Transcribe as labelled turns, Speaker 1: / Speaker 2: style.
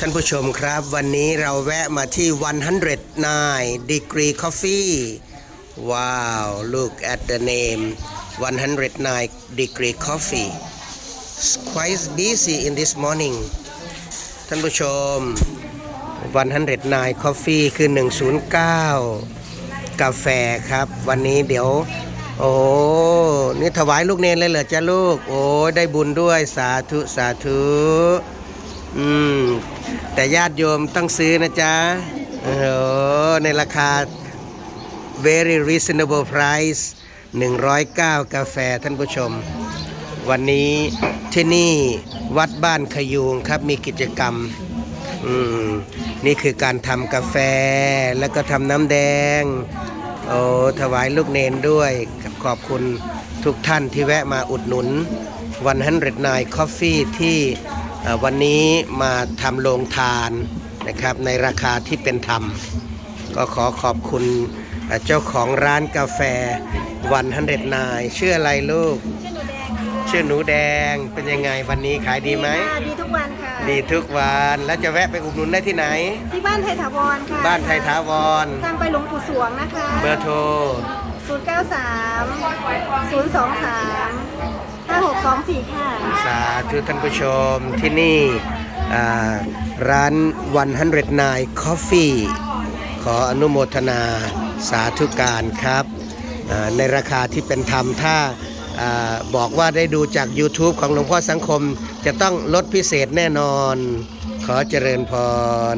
Speaker 1: ท่านผู้ชมครับ วันนี้เราแวะมาที่ 109 degree coffee ว้าว look at the name 109 degree coffee It's quite busy in this morning ท่านผู้ชม 109 coffee คือ 109 กาแฟครับ วันนี้เดี๋ยว โอ้นี่ถวายลูกเนนเลยเหรอจ้าลูก โอ้ได้บุญด้วยสาธุ สาธุอืม แต่ญาติโยมต้องซื้อนะจ๊ะโอ้ในราคา very reasonable price 109 กาแฟท่านผู้ชม วันนี้ที่นี่วัดบ้านขยูงครับมีกิจกรรมอืมนี่คือการทำกาแฟแล้วก็ทำน้ำแดง โอ้ถวายลูกเนนด้วยขอบคุณทุกท่านที่แวะมาอุดหนุน109 Coffee ที่เอ่ วันนี้มาทำโรงทานนะครับในราคาที่เป็นธรรม ก็ขอขอบคุณเอ่อเจ้าของร้านกาแฟ109ชื่ออะไรลูก
Speaker 2: ชื่อหนูแดงค่ะ
Speaker 1: ชื่อหนูแดงเป็นยังไงวันนี้ขายดีไหม
Speaker 2: ค่ะดีทุกวันค่ะ
Speaker 1: ดีทุกวันแล้วจะแวะไปอุดหนุนได้ที่ไหน
Speaker 2: ที่บ้านไทยถาวรค่ะ
Speaker 1: บ้านไทยถาวร
Speaker 2: ทางไปหลวงปู่สวงนะคะ
Speaker 1: เบอร์โทร
Speaker 2: 093 023 5624ค่ะ
Speaker 1: สาธุท่านผู้ชมที่นี่อ่าร้าน109 Coffee ขออนุโมทนาสาธุการครับอ่าในราคาที่เป็นธรรมถ้าอาบอกว่าได้ดูจาก YouTube ของหลวงพ่อสังคม จะต้องลดพิเศษแน่นอน ขอเจริญพร